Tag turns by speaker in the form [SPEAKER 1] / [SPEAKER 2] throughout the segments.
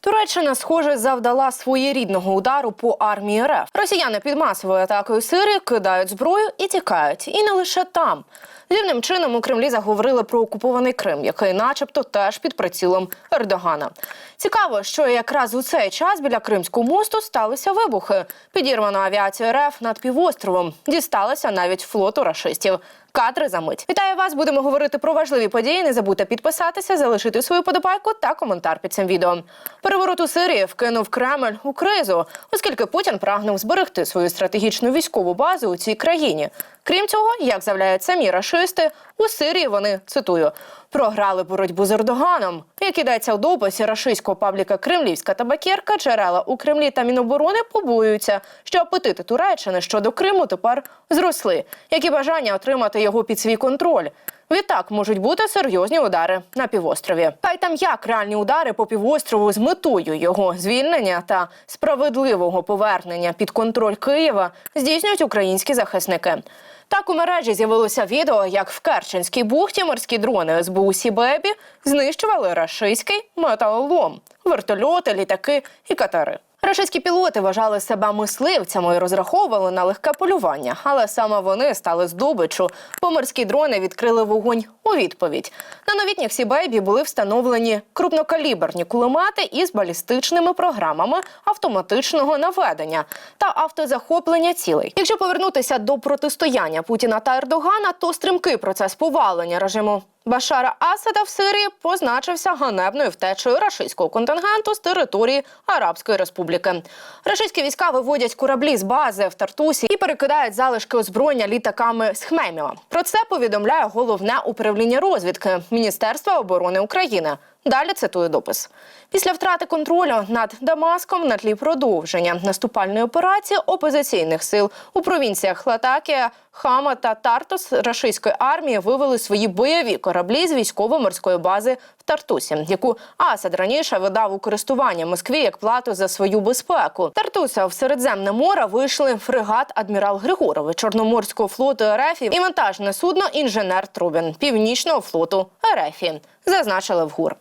[SPEAKER 1] Туреччина, схоже, завдала своєрідного удару по армії РФ. Росіяни під масовою атакою Сирії кидають зброю і тікають. І не лише там. Дивним чином у Кремлі заговорили про окупований Крим, який, начебто, теж під прицілом Ердогана. Цікаво, що якраз у цей час біля Кримського мосту сталися вибухи. Підірвана авіація РФ над півостровом. Дісталася навіть флоту рашистів. Кадри за мить. Вітаю вас. Будемо говорити про важливі події. Не забудьте підписатися, залишити свою подобайку та коментар під цим відео. Переворот у Сирії вкинув Кремль у кризу, оскільки Путін прагнув зберегти свою стратегічну військову базу у цій країні. Крім цього, як заявляють самі рашисти, у Сирії вони цитую програли боротьбу з Ердоганом. Як ідеться в дописі рашистського пабліка Кремлівська табакерка, джерела у Кремлі та Міноборони побоюються, що апетити Туреччини щодо Криму тепер зросли, як і бажання отримати його під свій контроль. Відтак можуть бути серйозні удари на півострові. Хай там як реальні удари по півострову з метою його звільнення та справедливого повернення під контроль Києва здійснюють українські захисники. Так у мережі з'явилося відео, як в Керченській бухті морські дрони СБУ Сібебі знищували рашистський металолом, вертольоти, літаки і катери. Рашистські пілоти вважали себе мисливцями і розраховували на легке полювання, але саме вони стали здобиччю. Бо морські дрони відкрили вогонь у відповідь. На новітніх Сібейбі були встановлені крупнокаліберні кулемети із балістичними програмами автоматичного наведення та автозахоплення цілей. Якщо повернутися до протистояння Путіна та Ердогана, то стрімкий процес повалення режиму Башара Асада в Сирії позначився ганебною втечею рашистського контингенту з території Арабської Республіки. Рашистські війська виводять кораблі з бази в Тартусі і перекидають залишки озброєння літаками з Хмеміла. Про це повідомляє головне управління розвідки Міністерства оборони України. Далі цитую допис. Після втрати контролю над Дамаском на тлі продовження наступальної операції опозиційних сил у провінціях Латакія, Хама та Тартус рашистської армії вивели свої бойові кораблі з військово-морської бази в Тартусі, яку Асад раніше видав у користування Москві як плату за свою безпеку. Тартуса в Середземне море вийшли фрегат адмірал Григорович Чорноморського флоту РФ і вантажне судно інженер Трубін Північного флоту РФ, зазначили в ГУР.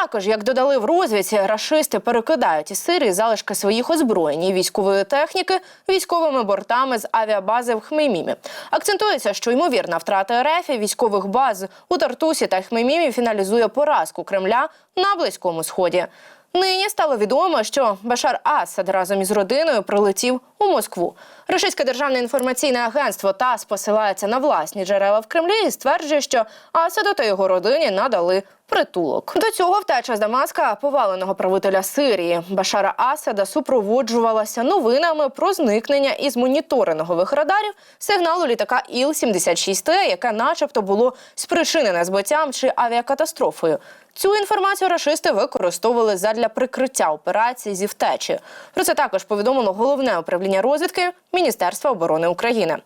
[SPEAKER 1] Також, як додали в розвідці, рашисти перекидають із Сирії залишки своїх озброєнь і військової техніки військовими бортами з авіабази в Хмеймімі. Акцентується, що ймовірна втрата РФ військових баз у Тартусі та Хмеймімі фіналізує поразку Кремля на близькому сході. Нині стало відомо, що Башар Асад разом із родиною прилетів у Москву. Російське державне інформаційне агентство ТАСС посилається на власні джерела в Кремлі і стверджує, що Асаду та його родині надали притулок. До цього втеча з Дамаска поваленого правителя Сирії Башара Асада супроводжувалася новинами про зникнення із моніторингових радарів сигналу літака Іл-76Т, яке, начебто, було спричинене збиттям чи авіакатастрофою. Цю інформацію рашисти використовували задля прикриття операції зі втечі. Про це також повідомило головне управління розвідки Міністерства оборони України.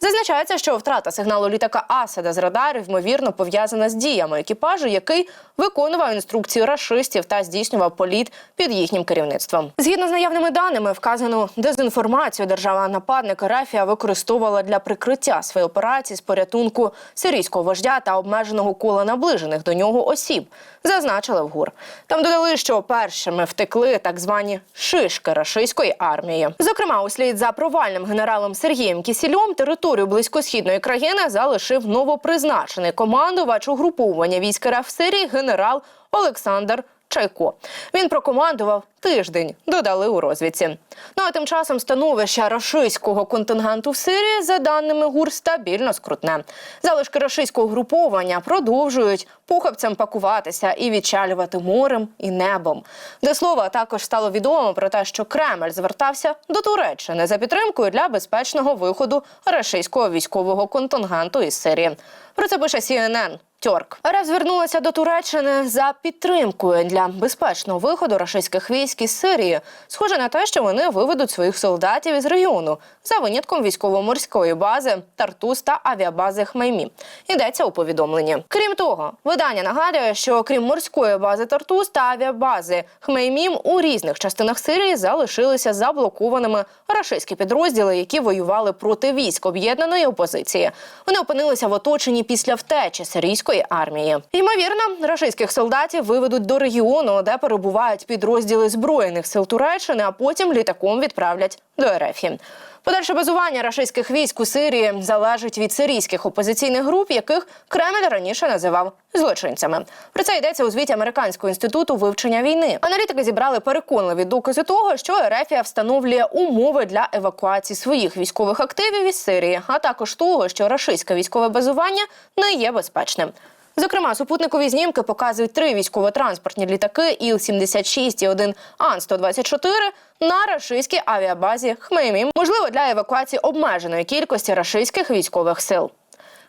[SPEAKER 1] Зазначається, що втрата сигналу літака Асада з радарів ймовірно пов'язана з діями екіпажу, який виконував інструкції рашистів та здійснював політ під їхнім керівництвом. Згідно з наявними даними, вказану дезінформацію держава нападника Рафія використовувала для прикриття своєї операції з порятунку сирійського вождя та обмеженого кола наближених до нього осіб. Зазначили в ГУР. Там додали, що першими втекли так звані шишки рашистської армії. Зокрема, услід за провальним генералом Сергієм Кісільом територію близькосхідної країни залишив новопризначений командувач угруповування військ РФ Сирії генерал Олександр. Чайко він прокомандував тиждень, додали у розвідці. Ну а тим часом становище рашистського контингенту в Сирії, за даними ГУР, стабільно скрутне. Залишки рашистського груповання продовжують похабцям пакуватися і відчалювати морем і небом. До слова, також стало відомо про те, що Кремль звертався до Туреччини за підтримкою для безпечного виходу рашистського військового контингенту із Сирії. Про це пише CNN. Тьорк РФ звернулася до Туреччини за підтримкою для безпечного виходу рашистських військ із Сирії. Схоже на те, що вони виведуть своїх солдатів із регіону за винятком військово-морської бази Тартус та авіабази Хмеймі. Йдеться у повідомленні. Крім того, видання нагадує, що крім морської бази Тартус та авіабази Хмеймім у різних частинах Сирії залишилися заблокованими рашистські підрозділи, які воювали проти військ об'єднаної опозиції. Вони опинилися в оточенні після втечі сирійської своєї армії. Ймовірно, рашистських солдатів виведуть до регіону, де перебувають підрозділи збройних сил Туреччини, а потім літаком відправлять до РФ. Подальше базування рашистських військ у Сирії залежить від сирійських опозиційних груп, яких Кремль раніше називав злочинцями. Про це йдеться у звіті Американського інституту вивчення війни. Аналітики зібрали переконливі докази того, що Ерефія встановлює умови для евакуації своїх військових активів із Сирії, а також того, що рашистське військове базування не є безпечним. Зокрема, супутникові знімки показують три військово-транспортні літаки Іл-76 і один Ан-124 на рашистській авіабазі Хмеймім, можливо, для евакуації обмеженої кількості рашистських військових сил.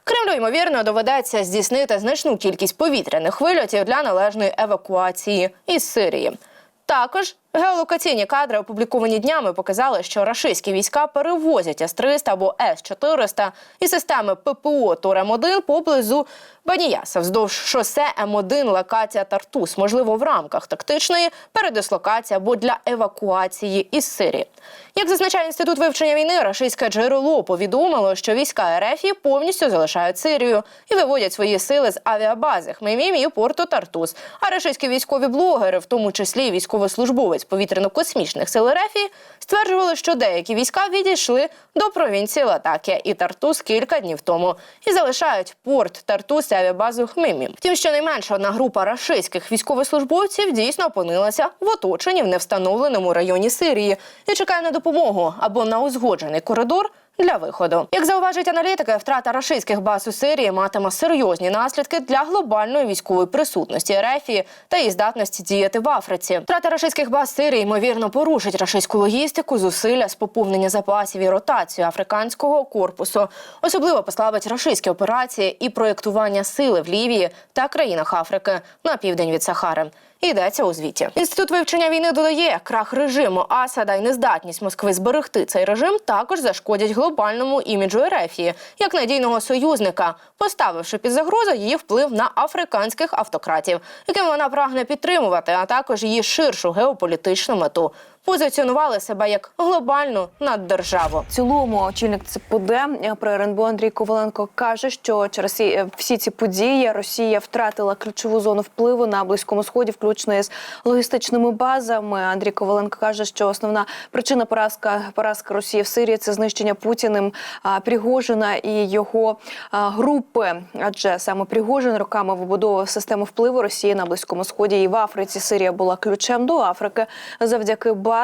[SPEAKER 1] Кремлю, ймовірно, доведеться здійснити значну кількість повітряних вильотів для належної евакуації із Сирії. Також геолокаційні кадри, опубліковані днями, показали, що рашистські війська перевозять С-300 або С-400 і системи ППО Торем-1 поблизу Баніяса вздовж шосе М1 локація Тартус, можливо, в рамках тактичної передислокації або для евакуації із Сирії. Як зазначає інститут вивчення війни, рашистське джерело повідомило, що війська РФ повністю залишають Сирію і виводять свої сили з авіабази Хмеймім і порту Тартус. А рашистські військові блогери, в тому числі військовослужбовець повітряно-космічних сил РФ, стверджували, що деякі війська відійшли до провінції Латакія і Тартус кілька днів тому і залишають порт Тартус і авіабазу Хмеймім. Втім, щонайменше одна група рашистських військовослужбовців дійсно опинилася в оточенні в невстановленому районі Сирії і чекає на допомогу або на узгоджений коридор. Для виходу, як зауважують аналітики, втрата рашистських баз у Сирії матиме серйозні наслідки для глобальної військової присутності РФ та її здатності діяти в Африці. Втрата рашистських баз Сирії ймовірно порушить рашистську логістику, зусилля з поповнення запасів і ротацію африканського корпусу, особливо послабить рашистські операції і проєктування сили в Лівії та країнах Африки на південь від Сахари. Йдеться у звіті. Інститут вивчення війни додає, крах режиму Асада і нездатність Москви зберегти цей режим також зашкодять глобальному іміджу Ерефії як надійного союзника, поставивши під загрозу її вплив на африканських автократів, яким вона прагне підтримувати, а також її ширшу геополітичну мету. Позиціонували себе як глобальну наддержаву.
[SPEAKER 2] В цілому очільник ЦПД при РНБО Андрій Коваленко каже, що через всі ці події Росія втратила ключову зону впливу на близькому сході, включно із логістичними базами. Андрій Коваленко каже, що основна причина поразка поразки Росії в Сирії це знищення Путіним Пригожина і його групи. Адже саме Пригожин роками вибудовував систему впливу Росії на близькому сході і в Африці. Сирія була ключем до Африки завдяки базам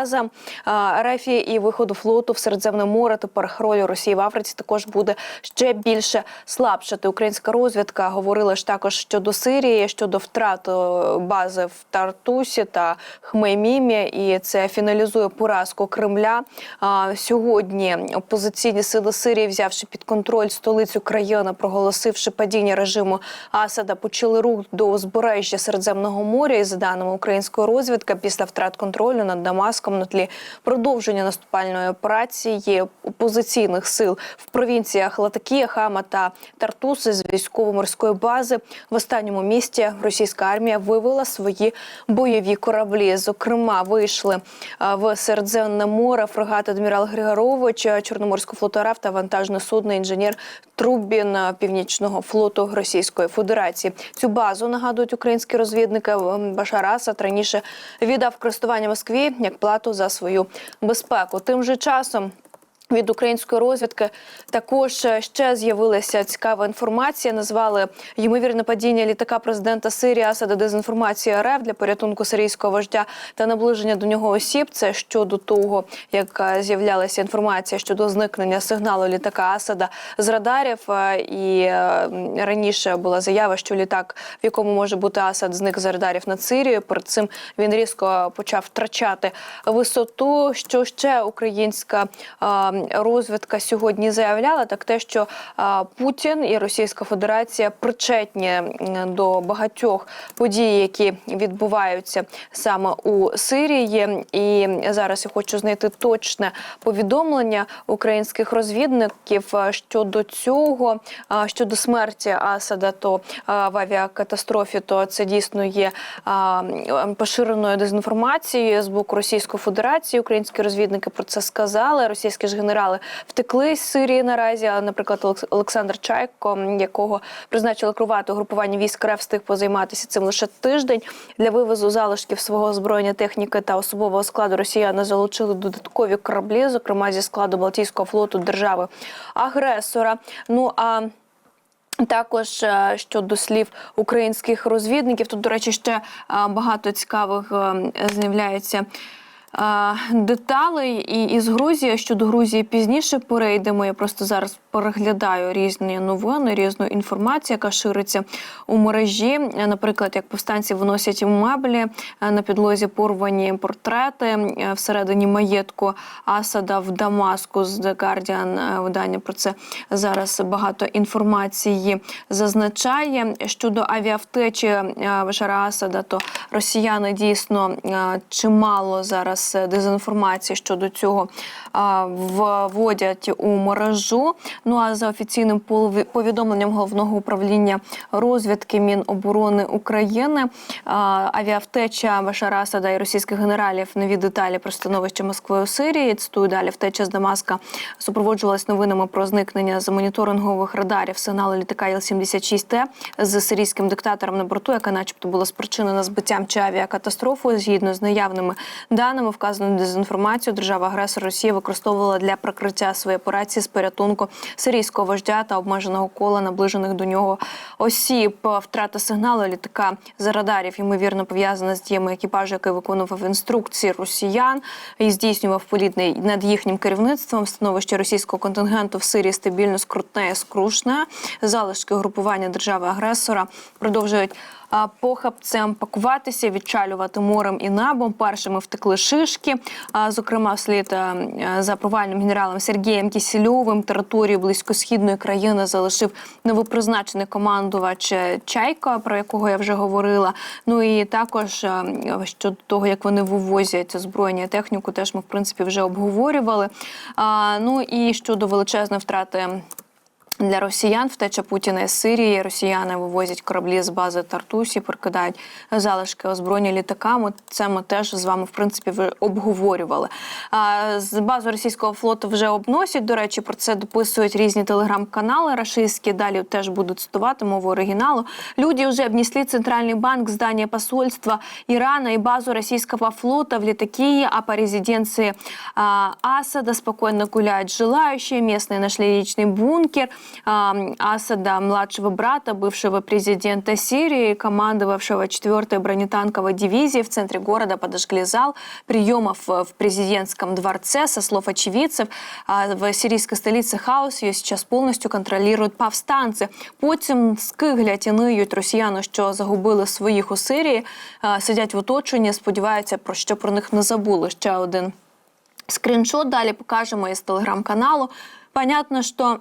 [SPEAKER 2] а, РФ і виходу флоту в Середземне море. Тепер роль Росії в Африці також буде ще більше слабшати. Українська розвідка говорила ж також щодо Сирії, щодо втрати бази в Тартусі та Хмеймімі, і це фіналізує поразку Кремля. Сьогодні опозиційні сили Сирії, взявши під контроль столицю країни, проголосивши падіння режиму Асада, почали рух до узбережжя Середземного моря. І за даними української розвідки, після втрат контролю над Дамаском на тлі продовження наступальної операції опозиційних сил в провінціях Латакія, Хама та Тартуси з військово-морської бази в останньому місті російська армія вивела свої бойові кораблі. Зокрема, вийшли в Середземне море фрегат адмірал Григорович, Чорноморського флоту РФ та вантажне судно інженер Трубін Північного флоту Російської Федерації. Цю базу нагадують українські розвідники. м, Башар Асад раніше віддав користування Москві як плату за свою безпеку. Тим же часом. Від української розвідки також е, ще з'явилася цікава інформація. Назвали ймовірне падіння літака президента Сирії Асада дезінформація РФ для порятунку сирійського вождя та наближення до нього осіб. Це щодо того, як е, з'являлася інформація щодо зникнення сигналу літака Асада з радарів. Е, І раніше була заява, що літак, в якому може бути Асад, зник з радарів над Сирією. Перед цим він різко почав втрачати висоту. Що ще українська розвідка сьогодні заявляла, так те, що Путін і Російська Федерація причетні до багатьох подій, які відбуваються саме у Сирії. І зараз я хочу знайти точне повідомлення українських розвідників щодо цього, щодо смерті Асада, то в авіакатастрофі, то це дійсно є поширеною дезінформацією з боку Російської Федерації. Українські розвідники про це сказали. Російські ж генерали генерали втекли з Сирії наразі. Наприклад, Олекс- Олександр Чайко, якого призначили керувати угрупування військ РФ, встиг позайматися цим лише тиждень. Для вивозу залишків свого озброєння, техніки та особового складу росіяни залучили додаткові кораблі, зокрема зі складу Балтійського флоту держави агресора. Ну а також е, щодо слів українських розвідників, тут, до речі, ще е, багато цікавих е, з'являється. Деталей і із Грузії щодо Грузії пізніше перейдемо. Я просто зараз переглядаю різні новини, різну інформацію, яка шириться у мережі. Наприклад, як повстанці виносять меблі е, на підлозі порвані портрети е, всередині маєтку Асада в Дамаску з The Guardian е, видання про це зараз багато інформації зазначає. Щодо авіавтечі Башара Асада, то росіяни дійсно чимало зараз е, дезінформації щодо цього вводять у мережу. Ну а за офіційним повідомленням головного управління розвідки Міноборони України, авіавтеча Башара Асада і російських генералів нові деталі про становище Москви у Сирії. Цитую далі втеча з Дамаска супроводжувалась новинами про зникнення з моніторингових радарів сигналу літака Іл-76Т з сирійським диктатором на борту, яка, начебто, була спричинена збиттям чи авіакатастрофою. Згідно з наявними даними, вказану дезінформацію держава-агресор Росія використовувала для прикриття своєї операції з порятунку сирійського вождя та обмеженого кола наближених до нього осіб. Втрата сигналу літака за радарів ймовірно пов'язана з діями екіпажу, який виконував інструкції росіян і здійснював політ над їхнім керівництвом. Становище російського контингенту в Сирії стабільно скрутне і скрушне. Залишки групування держави-агресора продовжують похабцем пакуватися, відчалювати морем і небом. Першими втекли шишки. Зокрема, вслід за провальним генералом Сергієм Кісільовим територію близькосхідної країни залишив новопризначений командувач е, Чайко, про якого я вже говорила. Ну і також щодо того, як вони вивозять озброєння техніку, теж ми в принципі вже обговорювали. Ну і щодо величезної втрати. Для росіян втеча Путіна із Сирії. Росіяни вивозять кораблі з бази Тартусі, перекидають залишки озброєння літаками. Це ми теж з вами в принципі обговорювали. А, з базу російського флоту вже обносять. До речі, про це дописують різні телеграм-канали рашистські. Далі теж будуть цитувати мову оригіналу. Люди вже обнесли центральний банк, здання посольства Ирана и базу российского флота в Литакии, а по резиденции а, Асада спокойно гуляют желающие. Местные нашли личный бункер Асада, младшего брата, бывшего президента Сирии, командовавшего 4-й бронетанковой дивизией в центре города подожгли зал приемов в президентском дворце. Со слов очевидцев, в сирийской столице хаос ее сейчас полностью контролируют повстанці. Потім скиглять росіяни, що загубили своїх у Сирії, сидять в оточенні, сподіваються, про що про них не забули. Ще один скріншот далі покажемо із телеграм-каналу. Понятно, що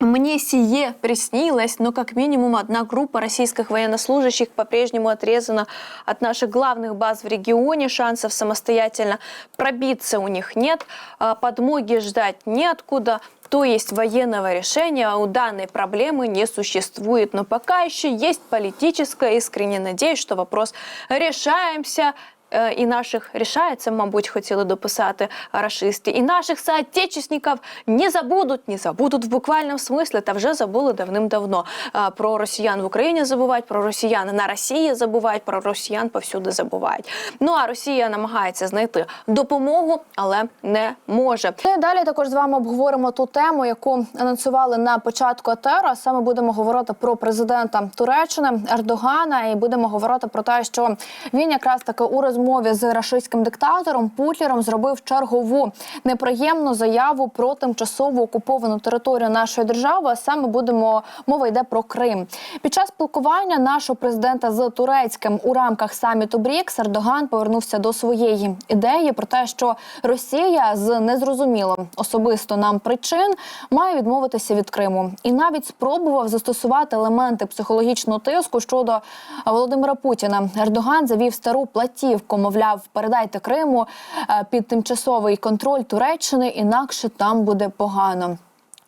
[SPEAKER 2] мне сие приснилось, но как минимум одна группа российских военнослужащих по-прежнему отрезана от наших главных баз в регионе. Шансов самостоятельно пробиться у них нет. А Подмоги ждать неоткуда. То есть военного решения у данной проблемы не существует. Но пока еще есть политическая. Искренне надеюсь, что вопрос решаемся. Е, І наших рішається, мабуть, хотіли дописати рашисти, і наших соотечественників не забудуть, не забудуть в буквальному смислі, та вже забули давним-давно. Е, Про росіян в Україні забувають, про росіян на Росії забувають, про росіян повсюди забувають. Ну а Росія намагається знайти допомогу, але не може.
[SPEAKER 3] І далі також з вами обговоримо ту тему, яку анонсували на початку етеру. А Саме будемо говорити про президента Туреччини Ердогана, і будемо говорити про те, що він якраз таки у розмові з рашистським диктатором Путлером зробив чергову неприємну заяву про тимчасово окуповану територію нашої держави. А саме будемо мова йде про Крим. Під час спілкування нашого президента з турецьким у рамках саміту БРІКС Ердоган повернувся до своєї ідеї про те, що Росія з незрозуміло особисто нам причин має відмовитися від Криму, і навіть спробував застосувати елементи психологічного тиску щодо Володимира Путіна. Ердоган завів стару платівку, мовляв, передайте Криму е, під тимчасовий контроль Туреччини, інакше там буде погано.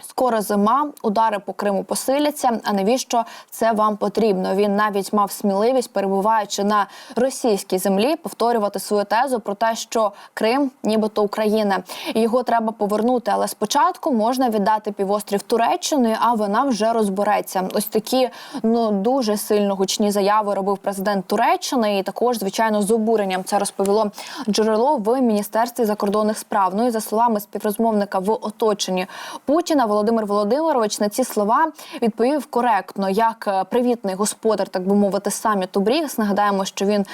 [SPEAKER 3] Скоро зима, удари по Криму посиляться. А навіщо це вам потрібно? Він навіть мав сміливість, перебуваючи на російській землі, повторювати свою тезу про те, що Крим, нібито Україна, його треба повернути. Але спочатку можна віддати півострів Туреччини, а вона вже розбереться. Ось такі ну дуже сильно гучні заяви робив президент Туреччини, і також, звичайно, з обуренням це розповіло джерело в міністерстві закордонних справ. Ну і за словами співрозмовника в оточенні Путіна, Володимир Володимирович на ці слова відповів коректно, як е, привітний господар, так би мовити, саміту Брікс. Нагадаємо, що він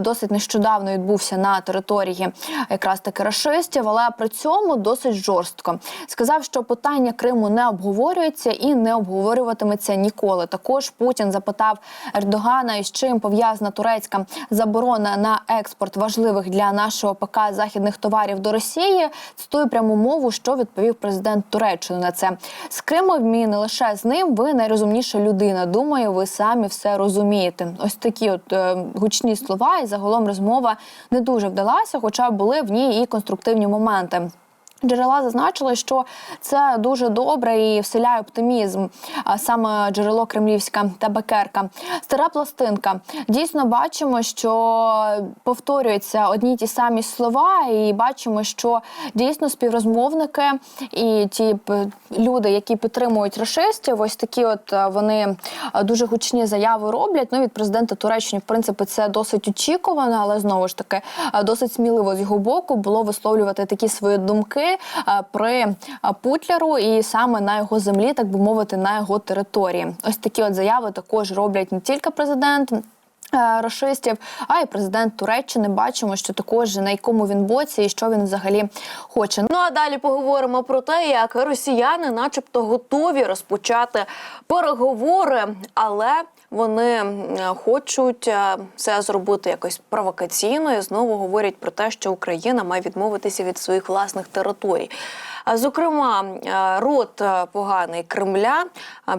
[SPEAKER 3] досить нещодавно відбувся на території якраз таки рашистів, але при цьому досить жорстко сказав, що питання Криму не обговорюється і не обговорюватиметься ніколи. Також Путін запитав Ердогана, із чим пов'язана турецька заборона на експорт важливих для нашого ПК західних товарів до Росії. Цитую пряму мову, що відповів президент Туреччини на це. З Кримом і не лише з ним. Ви найрозумніша людина. Думаю, ви самі все розумієте. Ось такі от е, гучні слова, і загалом розмова не дуже вдалася, хоча були в ній і конструктивні моменти. Джерела зазначили, що це дуже добре і вселяє оптимізм. Саме джерело Кремлівська табакерка. Стара пластинка. Дійсно бачимо, що повторюються одні ті самі слова, і бачимо, що дійсно співрозмовники і ті люди, які підтримують рашистів, ось такі, от е, вони е, дуже гучні заяви роблять. Ну від президента Туреччини, в принципі, це досить очікувано, але знову ж таки е, досить сміливо з його боку було висловлювати такі свої думки е, при е, Путляру і саме на його землі, так би мовити, на його території. Ось такі от заяви також роблять не тільки президент. е, Рашистів, а й президент Туреччини бачимо, що також на якому він боці і що він взагалі хоче.
[SPEAKER 2] Ну а далі поговоримо про те, як росіяни, начебто, готові розпочати переговори, але вони хочуть е, це зробити якось провокаційно і знову говорять про те, що Україна має відмовитися від своїх власних територій. Зокрема, е, рот е, поганий Кремля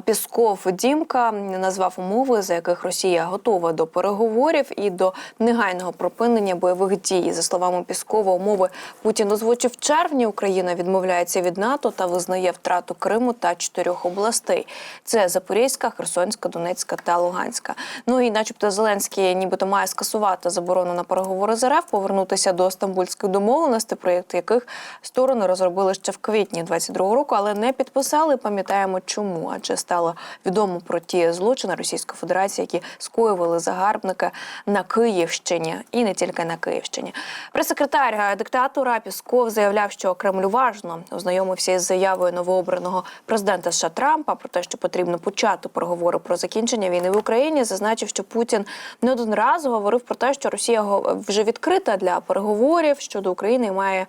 [SPEAKER 2] Пісков Дімка назвав умови, за яких Росія готова до переговорів і до негайного припинення бойових дій. За словами Піскова, умови Путін озвучив в червні. Україна відмовляється від НАТО та визнає втрату Криму та чотирьох областей: це Запорізька, Херсонська, Донецька та Луганська. Ну і, начебто, Зеленський, нібито має скасувати заборону на переговори з РФ, повернутися до стамбульських домовленостей, проєкт яких сторони розробили ще в квітні 22-го року, але не підписали. Пам'ятаємо, чому адже стало відомо про ті злочини Російської Федерації, які скоювали загарбники на Київщині і не тільки на Київщині. Прес-секретар диктатора Пісков заявляв, що Кремлю важно ознайомився із заявою новообраного президента США Трампа про те, що потрібно почати переговори про закінчення війни в Україні. Зазначив, що Путін не один раз говорив про те, що Росія вже відкрита для переговорів щодо України і має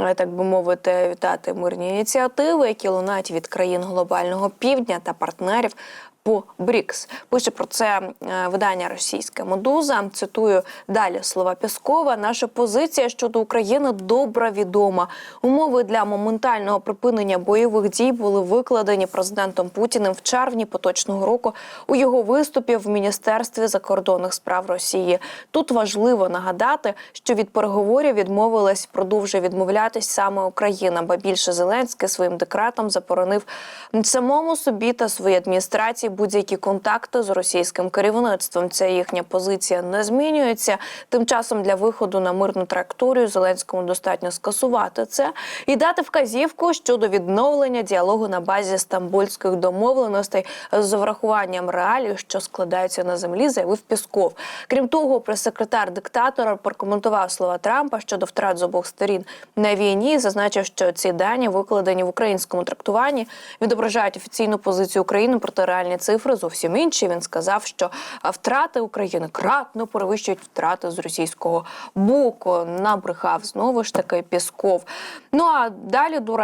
[SPEAKER 2] е, так би мовити вітати мирні ініціативи, які лунають від країн глобального півдня та партнерів. По БРІКС пише про це е, видання російське Медуза. Цитую далі слова Піскова. Наша позиція щодо України добре відома. Умови для моментального припинення бойових дій були викладені президентом Путіним в червні поточного року у його виступі в міністерстві закордонних справ Росії. Тут важливо нагадати, що від переговорів відмовилась продовжує відмовлятись саме Україна, ба більше Зеленський своїм декретом заборонив самому собі та своїй адміністрації будь-які контакти з російським керівництвом. Ця їхня позиція не змінюється. Тим часом для виходу на мирну траєкторію Зеленському достатньо скасувати це і дати вказівку щодо відновлення діалогу на базі стамбульських домовленостей з врахуванням реалій, що складаються на землі, заявив Пісков. Крім того, прес-секретар диктатора прокоментував слова Трампа щодо втрат з обох сторін на війні. Зазначив, що ці дані викладені в українському трактуванні, відображають офіційну позицію України, проте реальні цифри зовсім інші. Він сказав, що втрати України кратно перевищують втрати з російського боку. Набрехав знову ж таки Пісков. Ну а далі речі,